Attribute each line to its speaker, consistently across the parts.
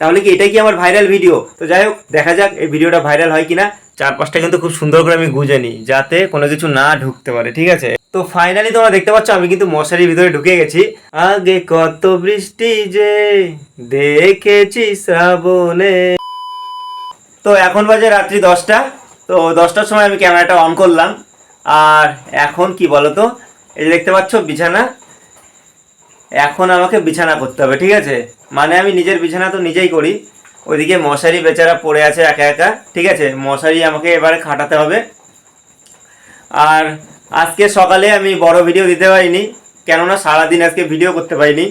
Speaker 1: তাহলে কি এটাই কি আমার ভাইরাল ভিডিও তো যাই হোক, দেখা যাক এই ভিডিওটা ভাইরাল হয় কিনা। চারপাশটা কিন্তু খুব সুন্দর করে আমি গুজে নিই, যাতে কোনো কিছু না ঢুকতে পারে, ঠিক আছে? তো ফাইনালি তোমরা দেখতে পাচ্ছ, আমি কিন্তু মশারির ভিতরে ঢুকে গেছি। আগে কত বৃষ্টি যে দেখেছি শ্রাবণে। তো এখন বাজে রাত্রি দশটা। তো দশটার সময় আমি ক্যামেরাটা অন করলাম। আর এখন কি বলতো? এই যে দেখতে পাচ্ছ, বিছানা। এখন আমাকে বিছানা করতে হবে, ঠিক আছে? মানে আমি নিজের বিছানা তো নিজেই করি। ওইদিকে মশারি বেচারা পড়ে আছে একা একা, ঠিক আছে? মশারি আমাকে এবারে খাটাতে হবে। আর আজকে সকালে আমি বড় ভিডিও দিতে পারিনি, কেননা সারাদিন আজকে ভিডিও করতে পারিনি।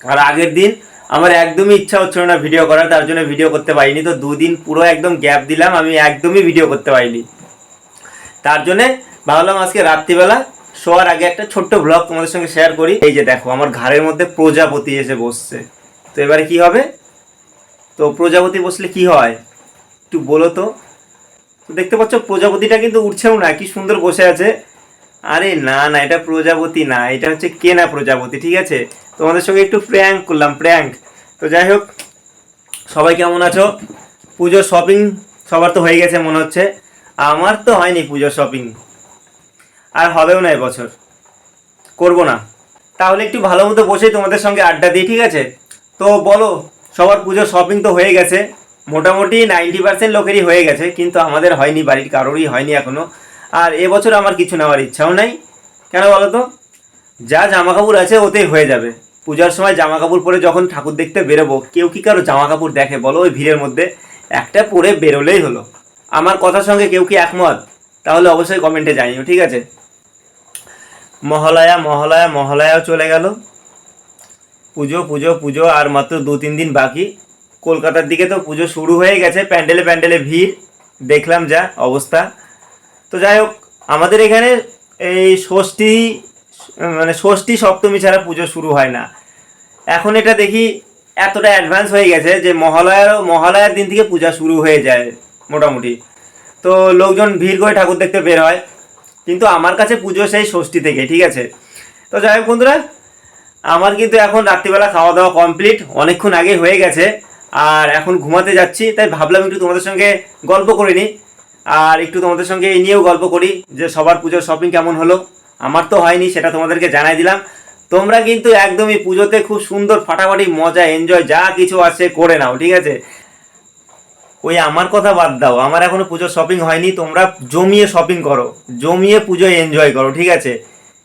Speaker 1: আর আগের দিন আমার একদমই ইচ্ছা হচ্ছিল না ভিডিও করার, তার জন্য ভিডিও করতে পারিনি। তো দুদিন পুরো একদম গ্যাপ দিলাম, আমি একদমই ভিডিও করতে পারিনি। তার জন্যে ভাবলাম আজকে রাত্রিবেলা শোয়ার আগে একটা ছোট্ট ব্লগ তোমাদের সঙ্গে শেয়ার করি। এই যে দেখো, আমার ঘাড়ের মধ্যে প্রজাপতি এসে বসছে। তো এবারে কি হবে? তো প্রজাপতি বসলে কি হয়? একটু বলো তো। দেখতে পাচ্ছ, প্রজাপতিটা কিন্তু উঠছেও না, কি সুন্দর বসে আছে। আরে না না, এটা প্রজাপতি না, এটা হচ্ছে কেনা প্রজাপতি, ঠিক আছে? তোমাদের সঙ্গে একটু প্র্যাঙ্ক করলাম প্র্যাঙ্ক তো যাই হোক, সবাই কেমন আছো? পুজোর শপিং সবার তো হয়ে গেছে মনে হচ্ছে। আমার তো হয়নি পুজোর শপিং আর হবেও না এবছর করব না। তাহলে একটু ভালো মতো বসে তোমাদের সঙ্গে আড্ডা দিই, ঠিক আছে? তো বলো, সবার পুজোর শপিং তো হয়ে গেছে। মোটামুটি নাইনটি পার্সেন্ট লোকেরই হয়ে গেছে, কিন্তু আমাদের হয়নি, বাড়ির কারোরই হয়নি এখনও। আর এবছর আমার কিছু নেওয়ার ইচ্ছাও নাই। কেন বলো তো? যা জামা কাপড় আছে, ওতেই হয়ে যাবে। পূজার সময় জামা কাপড় পরে যখন ঠাকুর দেখতে বেরোবো, কেউ কি কারও জামা কাপড় দেখে? বলো ওই ভিড়ের মধ্যে। একটা পরে বেরোলেই হলো। আমার কথার সঙ্গে কেউ কি একমত? তাহলে অবশ্যই কমেন্টে জানিও, ঠিক আছে? মহালয়া মহালয়া, মহালয়াও চলে গেল। পুজো পুজো পুজো, আর মাত্র দু, তিন দিন বাকি। কলকাতার দিকে তো পুজো শুরু হয়ে গেছে, প্যান্ডেলে প্যান্ডেলে ভিড়। দেখলাম যা অবস্থা। তো যাই হোক, আমাদের এখানে এই ষষ্ঠী মানে ষষ্ঠী সপ্তমী ছাড়া পুজো শুরু হয় না। এখন এটা দেখি এতটা অ্যাডভান্স হয়ে গেছে যে মহালয়ারও মহালয়ার দিন থেকে পূজা শুরু হয়ে যায় মোটামুটি। তো লোকজন ভিড় করে ঠাকুর দেখতে বের হয়। কিন্তু আমার কাছে পুজো সেই ষষ্ঠী থেকে, ঠিক আছে? তো যাই হোক বন্ধুরা আমার কিন্তু এখন রাত্রিবেলা খাওয়া দাওয়া কমপ্লিট অনেকক্ষণ আগে হয়ে গেছে, আর এখন ঘুমাতে যাচ্ছি, তাই ভাবলাম একটু তোমাদের সঙ্গে গল্প করে নিই, আর একটু তোমাদের সঙ্গে এই নিয়েও গল্প করি, যে সবার পুজোর শপিং কেমন হলো, আমার তো হয়নি, সেটা তোমাদেরকে জানাই দিলাম। তোমরা কিন্তু একদমই পুজোতে খুব সুন্দর, ফাটাফাটি মজা এনজয় যা কিছু আছে করে নাও, ঠিক আছে? ওই আমার কথা বাদ দাও, আমার এখনও পুজোর শপিং হয়নি, তোমরা জমিয়ে শপিং করো, জমিয়ে পুজো এনজয় করো, ঠিক আছে?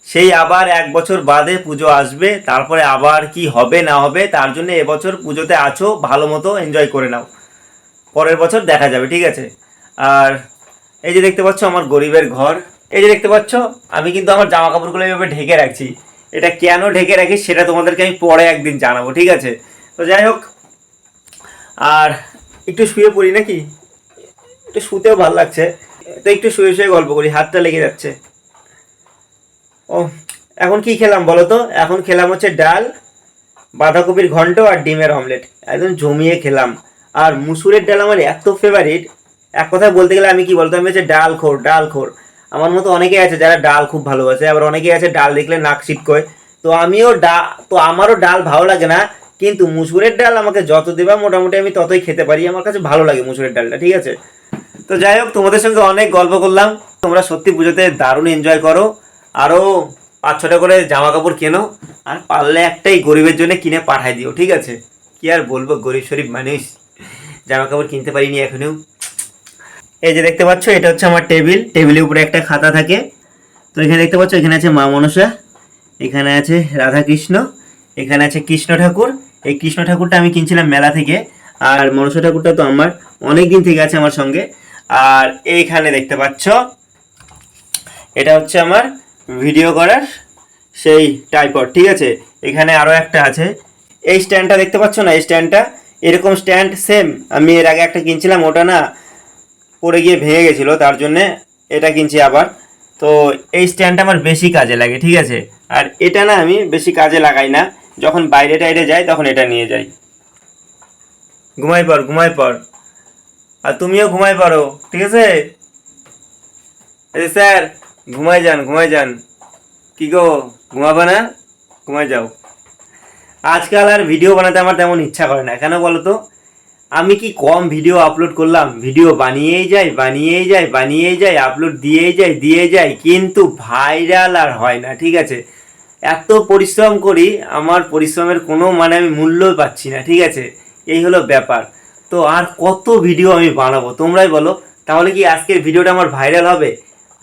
Speaker 1: সেই আবার এক বছর বাদে পুজো আসবে, তারপরে আবার কি হবে না হবে, তার জন্য এবছর পুজোতে আছো, ভালো মতো এনজয় করে নাও। পরের বছর দেখা যাবে, ঠিক আছে? আর এই যে দেখতে পাচ্ছ আমার গরিবের ঘর, এই যে দেখতে পাচ্ছ, আমি কিন্তু আমার জামা কাপড়গুলো এইভাবে ঢেকে রাখছি। এটা কেন ঢেকে রাখি সেটা তোমাদেরকে আমি পরে একদিন জানাব, ঠিক আছে? তো যাই হোক, আর একটু শুয়ে পড়ি নাকি? একটু শুতেও ভালো লাগছে। তো একটু শুয়ে শুয়ে গল্প করি, হাতটা লেগে যাচ্ছে। এখন কি খেলাম বলো তো? এখন খেলাম হচ্ছে ডাল, বাঁধাকপির ঘন্ট আর ডিমের অমলেট। একদম জমিয়ে খেলাম। আর মুসুরের ডাল আমার এত ফেভারিট এক কথায় বলতে গেলে আমি কি বলতো, আমি হচ্ছে ডাল খোর ডাল খোর। আমার মতো অনেকেই আছে যারা ডাল খুব ভালোবাসে, আবার অনেকেই আছে ডাল দেখলে নাক ছিটকয়। তো আমিও ডা, তো আমারও ডাল ভালো লাগে না, কিন্তু মুসুরের ডাল আমাকে যত দেবা মোটামুটি আমি ততই খেতে পারি। আমার কাছে ভালো লাগে মুসুরের ডালটা, ঠিক আছে? তো যাই হোক, তোমাদের সঙ্গে অনেক গল্প করলাম। তোমরা সত্যি পুজোতে দারুণ এনজয় করো। আরও পাঁচ ছটা করে জামা কাপড় কেনো আর পারলে একটাই গরিবের জন্য কিনে পাঠাই দিও, ঠিক আছে? কি আর বলব, গরিব শরীফ মানুষ। জামা কাপড় কিনতে পারিনি এখনও। এই যে দেখতে পাচ্ছ, এটা হচ্ছে আমার টেবিল। টেবিলের উপরে একটা খাতা থাকে। তো এখানে দেখতে পাচ্ছ, এখানে আছে মা মনসা, এখানে আছে রাধা কৃষ্ণ এখানে আছে কৃষ্ণ ঠাকুর। এই কৃষ্ণ ঠাকুরটা আমি কিনছিলাম মেলা থেকে। আর মনসা ঠাকুরটা তো আমার অনেক দিন থেকে আছে আমার সঙ্গে। আর এইখানে দেখতে পাচ্ছ, এটা হচ্ছে আমার ভিডিও করার সেই টাইপড ঠিক আছে? এখানে আরও একটা আছে। এই স্ট্যান্ডটা দেখতে পাচ্ছ না? এই স্ট্যান্ডটা এরকম স্ট্যান্ড সেম আমি এর আগে একটা কিনছিলাম, ওটা না পড়ে গিয়ে ভেঙে গেছিল, তার জন্যে এটা কিনছি আবার। তো এই স্ট্যান্ডটা আমার বেশি কাজে লাগে, ঠিক আছে? আর এটা না আমি বেশি কাজে লাগাই না। যখন বাইরে টাইরে যাই, তখন এটা নিয়ে যাই। ঘুমাই পর ঘুমাই পর আর তুমিও ঘুমাই পারো ঠিক আছে? স্যার ঘুমাই যান ঘুমাই যান। কি গো, ঘুমাবে না? ঘুমাই যাও। আজকাল আর ভিডিও বানাতে আমার তেমন ইচ্ছা করে না। কেন বলো তো আমি কি কম ভিডিও আপলোড করলাম? ভিডিও বানিয়েই যাই বানিয়েই যাই বানিয়েই যাই আপলোড দিয়েই যাই দিয়ে যাই, কিন্তু ভাইরাল আর হয় না, ঠিক আছে? এত পরিশ্রম করি, আমার পরিশ্রমের কোনো মানে আমি মূল্য পাচ্ছি না, ঠিক আছে? এই হলো ব্যাপার। তো আর কত ভিডিও আমি বানাবো? তোমরাই বলো। তাহলে কি আজকের ভিডিওটা আমার ভাইরাল হবে?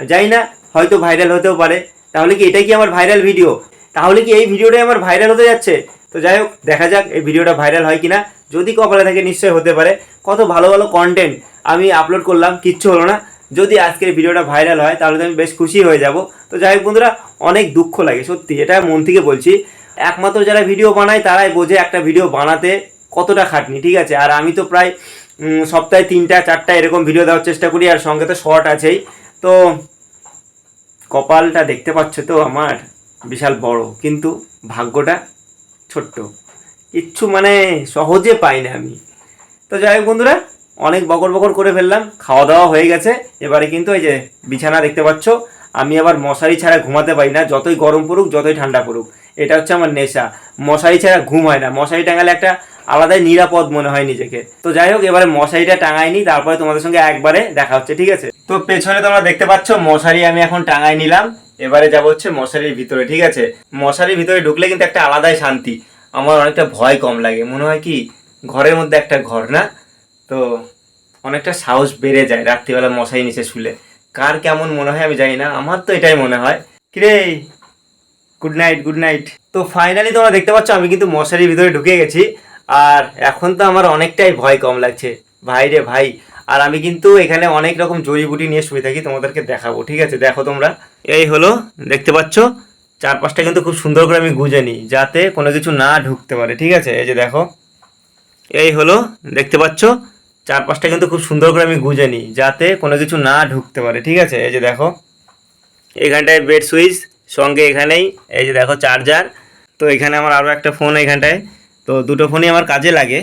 Speaker 1: জানি না হয়তো ভাইরাল হতেও পারে। তাহলে কি এটাই কি আমার ভাইরাল ভিডিও তাহলে কি এই ভিডিওটাই আমার ভাইরাল হতে যাচ্ছে? তো যাই হোক, দেখা যাক এই ভিডিওটা ভাইরাল হয় কি না যদি কপালে থাকে, নিশ্চয়ই হতে পারে। কত ভালো ভালো কন্টেন্ট আমি আপলোড করলাম, কিচ্ছু হলো না। যদি আজকের ভিডিওটা ভাইরাল হয়, তাহলে তো আমি বেশ খুশি হয়ে যাব। তো যাই হোক বন্ধুরা, অনেক দুঃখ লাগে, সত্যি। এটা মন থেকে বলছি। একমাত্র যারা ভিডিও বানায়, তারাই বোঝে একটা ভিডিও বানাতে কতটা খাটনি, ঠিক আছে? আর আমি তো প্রায় সপ্তাহে তিনটা, চারটা এরকম ভিডিও দেওয়ার চেষ্টা করি, আর সঙ্গে তো শর্ট আছেই। তো কপালটা দেখতে পাচ্ছ তো আমার? বিশাল বড়, কিন্তু ভাগ্যটা ছোট্ট। কিচ্ছু মানে সহজে পাই না আমি। তো যাই হোক বন্ধুরা, অনেক বকর বকর করে ফেললাম খাওয়া দাওয়া হয়ে গেছে। এবারে কিন্তু এই যে বিছানা দেখতে পাচ্ছ, আমি আবার মশারি ছাড়া ঘুমাতে পারি না, যতই গরম পড়ুক, যতই ঠান্ডা পড়ুক। এটা হচ্ছে আমার নেশা। মশারি ছাড়া ঘুম হয় না। মশারি টাঙালে একটা আলাদাই নিরাপদ মনে হয় নিজেকে। তো যাই হোক, এবারে মশারিটা টাঙাইনি তারপরে তোমাদের সঙ্গে একবারে দেখা হচ্ছে, ঠিক আছে? তো পেছনে তোমরা দেখতে পাচ্ছ, মশারি আমি এখন টাঙাই নিলাম। এবারে যাব হচ্ছে মশারির ভিতরে, ঠিক আছে? মশারির ভিতরে ঢুকলে কিন্তু একটা আলাদাই শান্তি। আমার অনেকটা ভয় কম লাগে। মনে হয় কি, ঘরের মধ্যে একটা ঘর, না? তো অনেকটা সাহস বেড়ে যায় রাত্রিবেলা মশারি নিচে শুলে। কার কেমন মনে হয় আমি জানি না, আমার তো এটাই মনে হয়। কিরে গুড নাইট গুড নাইট তো ফাইনালি তোমরা দেখতে পাচ্ছ, আমি কিন্তু মশারির ভিতরে ঢুকে গেছি। আর এখন তো আমার অনেকটাই ভয় কম লাগছে। ভাই রে ভাই আর আমি কিন্তু এখানে অনেক রকম জড়িবুটি নিয়ে শুয়ে থাকি, তোমাদেরকে দেখাবো, ঠিক আছে? দেখো তোমরা। এই হলো, দেখতে পাচ্ছ? চারপাশটা কিন্তু খুব সুন্দর করে আমি গুজে নিই, যাতে কোনো কিছু না ঢুকতে পারে, ঠিক আছে? এই যে দেখো। এই হলো, দেখতে পাচ্ছ? চারপাশটা কিন্তু খুব সুন্দর করে আমি গুজে নিই, যাতে কোনো কিছু না ঢুকতে পারে, ঠিক আছে? এই যে দেখো। এখানটায় বেড সুইচ, সঙ্গে এখানেই, এই যে দেখো, চার্জার। তো এখানে আমার আরও একটা ফোন এখানটায়। তো দুটো ফোনই আমার কাজে লাগে।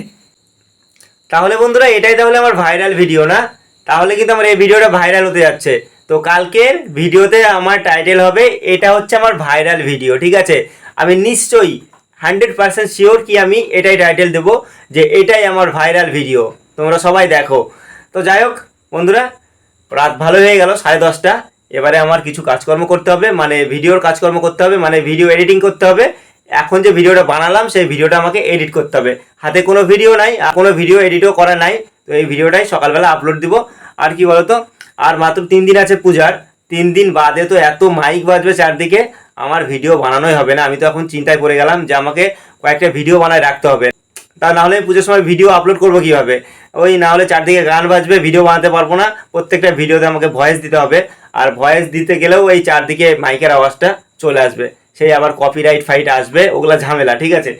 Speaker 1: তাহলে বন্ধুরা, এটাই তাহলে আমার ভাইরাল ভিডিও না? তাহলে কিন্তু আমার এই ভিডিওটা ভাইরাল হতে যাচ্ছে। তো কালকের ভিডিওতে আমার টাইটেল হবে, এটা হচ্ছে আমার ভাইরাল ভিডিও ঠিক আছে? আমি নিশ্চয়ই হান্ড্রেড পার্সেন্ট শিওর কি আমি এটাই টাইটেল দেবো, যে এটাই আমার ভাইরাল ভিডিও তোমরা সবাই দেখো। তো যাই হোক, বন্ধুরা, রাত ভালো হয়ে গেল, সাড়ে দশটা। এবারে আমার কিছু কাজকর্ম করতে হবে মানে ভিডিওর কাজকর্ম করতে হবে মানে ভিডিও এডিটিং করতে হবে। এখন যে ভিডিওটা বানালাম, সেই ভিডিওটা আমাকে এডিট করতে হবে। হাতে কোনো ভিডিও নাই, আর কোনো ভিডিও এডিটও করা নাই, তো এই ভিডিওটাই সকালবেলা আপলোড দিব। আর কি বলতো? আর মাত্র তিন দিন আছে পূজার, তিন দিন বাদে তো এত মাইক বাজবে চারদিকে, আমার ভিডিও বানানোই হবে না। আমি তো এখন চিন্তায় পড়ে গেলাম যে আমাকে কয়েকটা ভিডিও বানায় রাখতে হবে। তা নাহলে পুজোর সময় ভিডিও আপলোড করব কীভাবে? ওই না হলে চারদিকে গান বাজবে ভিডিও বানাতে পারব না। প্রত্যেকটা ভিডিওতে আমাকে ভয়েস দিতে হবে। আর ভয়েস দিতে গেলেও এই চারদিকে মাইকের আওয়াজটা চলে আসবে। সেই আবার কপিরাইট ফাইট আসবে, ওগুলা ঝামেলা, ঠিক আছে?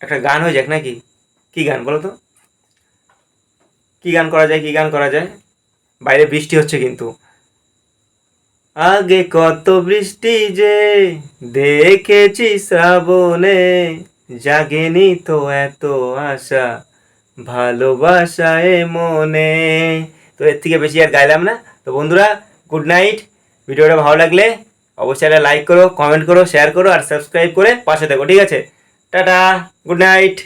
Speaker 1: একটা গান হয়ে যাক নাকি? কি গান বলো তো? কি গান করা যায়, কি গান করা যায়? বাইরে বৃষ্টি হচ্ছে কিন্তু। আগে কত বৃষ্টি যে দেখেছি শ্রাবণে, জাগেনি তো এত আশা ভালোবাসায় মনে। তো এর থেকে বেশি আর গাইলাম না। তো বন্ধুরা গুড নাইট ভিডিওটা ভালো লাগলে অবশ্যই একটা লাইক করো কমেন্ট করো শেয়ার করো, আর সাবস্ক্রাইব করে পাশে থাকো, ঠিক আছে? Tata good night